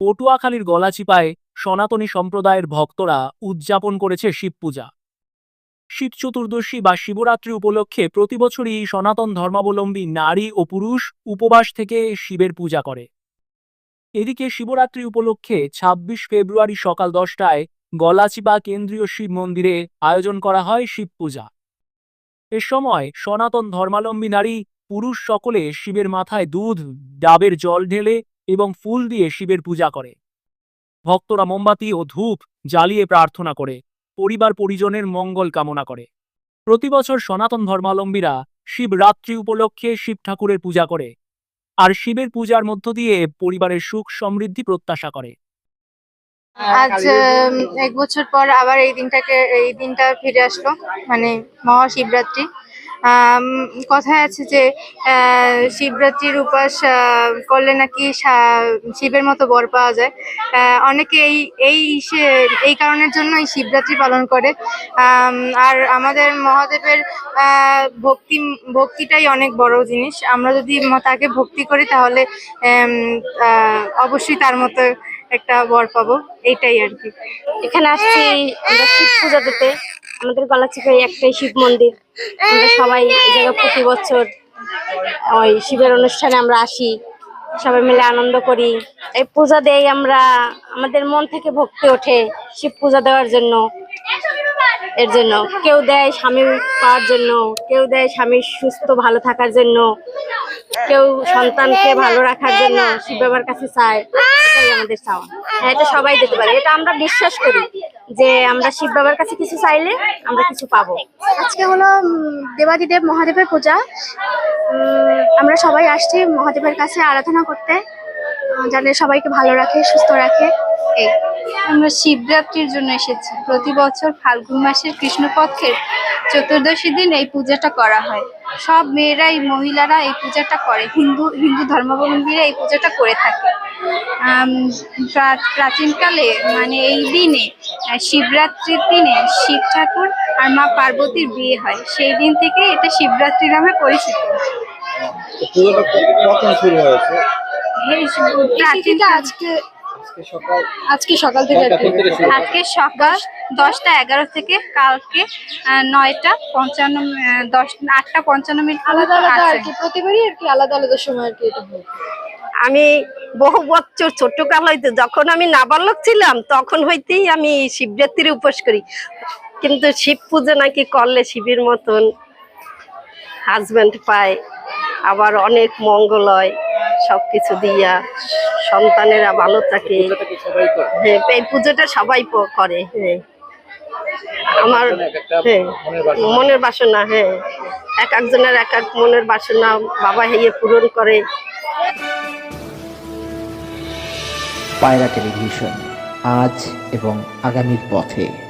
পটুয়াখালীর গলাচিপায় সনাতনী সম্প্রদায়ের ভক্তরা উদযাপন করেছে শিব পূজা। শিব চতুর্দশী বা শিবরাত্রি উপলক্ষে প্রতিবছরই সনাতন ধর্মাবলম্বী নারী ও পুরুষ উপবাস থেকে শিবের পূজা করে। এদিকে শিবরাত্রি উপলক্ষে ২৬ ফেব্রুয়ারি সকাল দশটায় গলাচিপা কেন্দ্রীয় শিব মন্দিরে আয়োজন করা হয় শিব পূজা। এ সময় সনাতন ধর্মাবলম্বী নারী পুরুষ সকলে শিবের মাথায় দুধ, ডাবের জল ঢেলে এবং ফুল দিয়ে শিবের পূজা করে। ভক্তরা মোমবাতি ও ধূপ জ্বালিয়ে প্রার্থনা করে, পরিবার পরিজনের মঙ্গল কামনা করে। প্রতিবছর সনাতন ধর্মাবলম্বীরা শিবরাত্রি উপলক্ষে শিব ঠাকুরের পূজা করে আর শিবের পূজার মধ্য দিয়ে পরিবারের সুখ সমৃদ্ধি প্রত্যাশা করে। আজ এক বছর পর আবার এই দিনটাকে, এই দিনটা ফিরে আসলো মানে মহাশিবরাত্রি। কথায় আছে যে শিবরাত্রির উপাস করলে নাকি শিবের মতো বর পাওয়া যায়। অনেকে এই এই এই কারণের জন্য এই শিবরাত্রি পালন করে। আর আমাদের মহাদেবের ভক্তি, ভক্তিটাই অনেক বড় জিনিস। আমরা যদি তাকে ভক্তি করি তাহলে অবশ্যই তার মতো একটা বর পাবো। এইটাই আর কি। এখানে আসছি আমরা শিব পূজা দিতে। আমাদের গলাচিপায় একটাই শিব মন্দির। আমরা সবাই প্রতি বছর ওই শিবের অনুষ্ঠানে আমরা আসি, সবাই মিলে আনন্দ করি। এই পূজা দেই আমরা, আমাদের মন থেকে ভক্তি ওঠে শিব পূজা দেওয়ার জন্য, এর জন্য। কেউ দেয় স্বামী পাওয়ার জন্য, কেউ দেয় স্বামীর সুস্থ, ভালো থাকার জন্য, কেউ সন্তানকে ভালো রাখার জন্য শিব বাবার কাছে চায় আমাদের চাওয়া। হ্যাঁ এটা সবাই দিতে পারে, এটা আমরা বিশ্বাস করি। যে আমরা শিব বাবার কাছে কিছু চাইলে আমরা কিছু পাবো। আজকে হলো দেবাদিদেব মহাদেবের পূজা। উম, আমরা সবাই আসছি মহাদেবের কাছে আরাধনা করতে। যাতে সবাইকে ভালো রাখে সুস্থ রাখে। এই। আমরা শিবরাত্রির জন্য এসেছি। প্রতি বছর ফাল্গুন মাসের কৃষ্ণপক্ষের চতুর্দশী দিন এই পূজাটা করা হয়। সব মেয়েরাই মহিলারা এই পূজাটা করে। হিন্দু হিন্দু ধর্মাবলম্বীরা এই পূজাটা করে থাকে। প্রা- প্রাচীনকালে মানে এই দিনে শিবরাত্রির দিনে শিব ঠাকুর আর মা পার্বতীর বিয়ে হয়। সেই দিন থেকে এটা শিবরাত্রি নামে পরিচিত। কখন শুরু হয়েছে? আজকে আজকে সকাল থেকে? আজকে সকাল দশটা এগারো থেকে কালকে আহ, নয়টা পঞ্চান্ন দশ আটটা পঞ্চান্ন মিনিট আলাদা আলাদা আর কি প্রতিবারই আর কি আলাদা আলাদা সময় আর কি এটা হয়। আমি বহু বছর ছোট কাল হইতে যখন আমি নাবালক ছিলাম, তখন হইতেই আমি শিবরাত্রির উপোস করি। কিন্তু শিব পুজো নাকি করলে শিবের মতন হাজব্যান্ড পায়, আবার অনেক মঙ্গল হয় সব কিছু দিয়া সন্তানেরা ভালো থাকে। হ্যাঁ এই পুজোটা সবাই করে হ্যাঁ। আমার হ্যাঁ মনের বাসনা হ্যাঁ। এক একজনের এক এক মনের বাসনা, বাবা হেয়ে পূরণ করে। পায়রা টেলিভিশন আজ এবং আগামীর পথে।